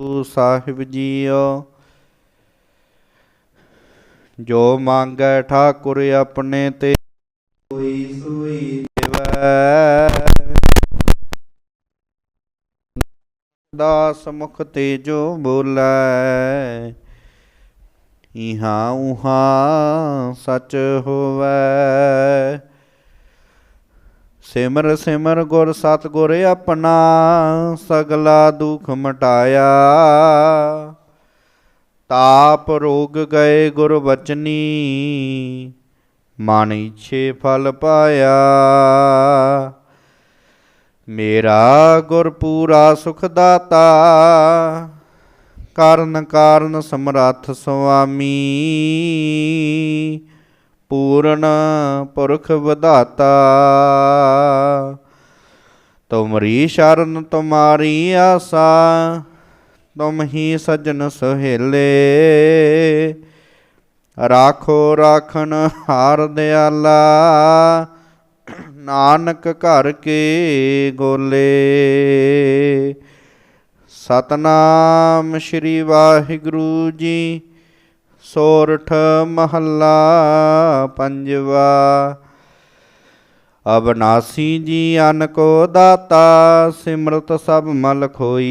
Guru Sahib JIO. ਜੋ ਮੰਗੈ ਠਾਕੁਰ ਆਪਣੇ ਤੇ ਕੋਈ ਸੋਈ ਦੇਵੈ। ਦਾਸ ਮੁਖ ਤੇ ਜੋ ਬੋਲੇ। ਇਹਾ ਉਹਾਂ ਸਚ ਹੋਵੈ। ਸਿਮਰ ਸਿਮਰ ਗੁਰ ਸਤਿਗੁਰ ਆਪਣਾ, ਸਗਲਾ ਦੁਖ ਮਟਾਇਆ। ਤਾਪ ਰੋਗ ਗਏ ਗੁਰ ਬਚਨੀ ਮਨ ਇਛੇ ਫਲ ਪਾਇਆ। ਮੇਰਾ ਗੁਰ ਪੂਰਾ ਸੁਖ ਦਾਤਾ ਕਾਰਨ ਕਾਰਨ ਸਮਰੱਥ ਸੁਆਮੀ। ਪੂਰਨ ਪੁਰਖ ਵਧਾਤਾ। ਤੁਮਰੀ ਸ਼ਰਨ, ਤੁਮਾਰੀ ਆਸਾ, ਤੁਮ ਹੀ ਸਜਣ ਸੁਹੇਲੇ। ਰਾਖੋ ਰਾਖਣ ਹਾਰ ਦਿਆਲਾ, ਨਾਨਕ ਘਰ ਕੇ ਗੋਲੇ। ਸਤਨਾਮ ਸ੍ਰੀ ਵਾਹਿਗੁਰੂ ਜੀ ਸੋਰਠ ਮਹੱਲਾ ਪੰਜਵਾ। ਅਬਨਾਸੀ ਜੀ ਅਨ ਕੋ ਦਾਤਾ, ਸਿਮਰਤ ਸਭ ਮਲ ਖੋਈ।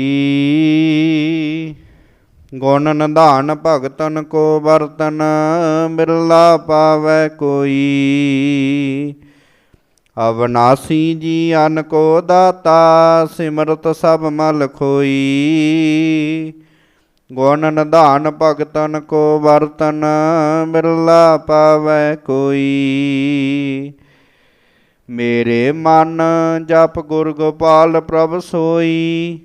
ਗੁਣ ਨਿਧਾਨ ਭਗਤਨ ਕੋ ਵਰਤਨ, ਬਿਰਲਾ ਪਾਵੈ ਕੋਈ। ਅਵਨਾਸੀ ਜੀ ਅਨ ਕੋ ਦਾਤਾ, ਸਿਮਰਤ ਸਭ ਮਲ ਖੋਈ। ਗੁਣ ਨਿਧਾਨ ਭਗਤਨ ਕੋ ਵਰਤਨ, ਬਿਰਲਾ ਪਾਵੈ ਕੋਈ। ਮੇਰੇ ਮਨ ਜਪ ਗੁਰ ਗੋਪਾਲ ਪ੍ਰਭ ਸੋਈ,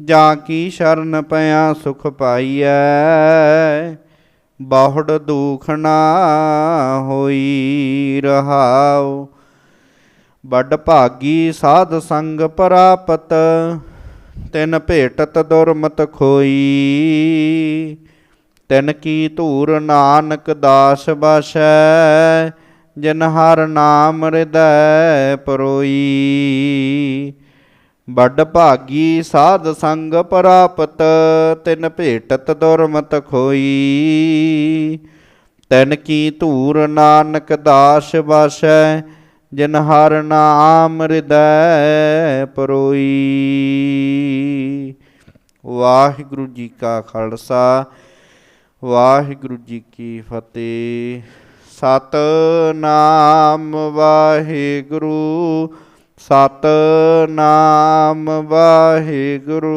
ਜਾਂ ਕੀ ਸ਼ਰਨ ਪਿਆ ਸੁਖ ਪਾਈਐ, ਬਹੁੜ ਦੁਖ ਨਾ ਹੋਈ ਰਹਾਉ। ਵੱਡ ਭਾਗੀ ਸਾਧ ਸੰਗ ਪ੍ਰਾਪਤ ਤਿਨ ਭੇਟਤ ਦੁਰਮਤ ਖੋਈ। ਤਿਨ ਕੀ ਧੂਰ ਨਾਨਕ ਦਾਸ ਬਸੈ, ਜਿਨ ਹਰ ਨਾਮ ਹਿਰਦੈ ਪਰੋਈ। ਵੱਡ ਭਾਗੀ ਸਾਧ ਸੰਗ ਪ੍ਰਾਪਤ, ਤਿਨ ਭੇਟਤ ਦੁਰਮਤ ਖੋਈ। ਤਿਨ ਕੀ ਧੂਰ ਨਾਨਕ ਦਾਸ ਬਸੈ ਜਿਨ ਹਰ ਨਾਮ ਹਿਰਦੈ ਪਰੋਈ। ਵਾਹਿਗੁਰੂ ਜੀ ਕਾ ਖਾਲਸਾ, ਵਾਹਿਗੁਰੂ ਜੀ ਕੀ ਫਤਿਹ। ਸਤ ਨਾਮ ਵਾਹਿਗੁਰੂ ਸਤ ਨਾਮ ਵਾਹਿਗੁਰੂ।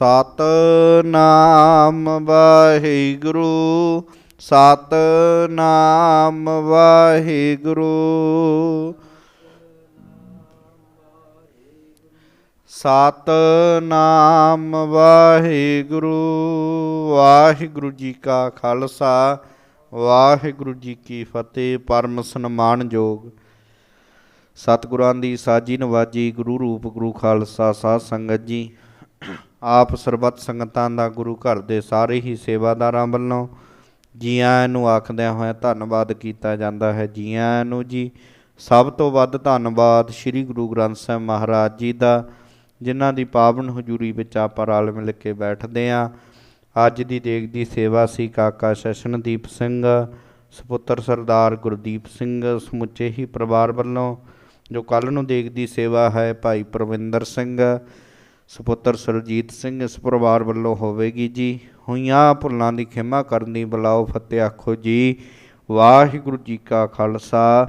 ਸਤ ਨਾਮ ਵਾਹਿਗੁਰੂ ਸਤ ਨਾਮ ਵਾਹਿਗੁਰੂ। ਸਤ ਨਾਮ ਵਾਹਿਗੁਰੂ ਵਾਹਿਗੁਰੂ ਜੀ ਕਾ ਖਾਲਸਾ, ਵਾਹਿਗੁਰੂ ਜੀ ਕੀ ਫਤਿਹ, ਪਰਮ ਸਨਮਾਨਯੋਗ ਸਤਿਗੁਰਾਂ ਦੀ ਸਾਜੀ ਨਵਾਜੀ ਗੁਰੂ ਰੂਪ ਗੁਰੂ ਖਾਲਸਾ ਸਾਧ ਸੰਗਤ ਜੀ ਆਪ ਸਰਬੱਤ ਸੰਗਤਾਂ ਦਾ ਗੁਰੂ ਘਰ ਦੇ ਸਾਰੇ ਹੀ ਸੇਵਾਦਾਰਾਂ ਵੱਲੋਂ ਜੀ ਆਇਆਂ ਨੂੰ ਆਖਦਿਆਂ ਹੋਇਆਂ ਧੰਨਵਾਦ ਕੀਤਾ ਜਾਂਦਾ ਹੈ। ਜੀ ਆਇਆਂ ਨੂੰ ਜੀ ਸਭ ਤੋਂ ਵੱਧ ਧੰਨਵਾਦ ਸ੍ਰੀ ਗੁਰੂ ਗ੍ਰੰਥ ਸਾਹਿਬ ਮਹਾਰਾਜ ਜੀ ਦਾ, ਜਿਨ੍ਹਾਂ ਦੀ ਪਾਵਨ ਹਜ਼ੂਰੀ ਵਿੱਚ ਆਪਾਂ ਰਲ ਮਿਲ ਕੇ ਬੈਠਦੇ ਆਂ। ਅੱਜ ਦੀ ਦੇਗ ਦੀ ਸੇਵਾ ਸੀ ਕਾਕਾ ਸ਼ਸ਼ਨਦੀਪ ਸਿੰਘ, ਸੁਪੁੱਤਰ ਸਰਦਾਰ ਗੁਰਦੀਪ ਸਿੰਘ, ਸਮੁੱਚੇ ਹੀ ਪਰਿਵਾਰ ਵੱਲੋਂ, ਜੋ ਕੱਲ ਨੂੰ ਦੇਗ ਦੀ ਸੇਵਾ ਹੈ, ਭਾਈ ਪ੍ਰਵਿੰਦਰ ਸਿੰਘ ਸੁਪੁੱਤਰ ਸਰਜੀਤ ਸਿੰਘ, ਇਸ ਪਰਿਵਾਰ ਵੱਲੋਂ ਹੋਵੇਗੀ ਜੀ। ਹੋਈਆਂ ਭੁੱਲਾਂ ਦੀ ਖਿਮਾ ਕਰਨ ਦੀ ਬੁਲਾਓ ਫਤਿਹ ਆਖੋ ਜੀ। ਵਾਹਿਗੁਰੂ ਜੀ ਕਾ ਖਾਲਸਾ।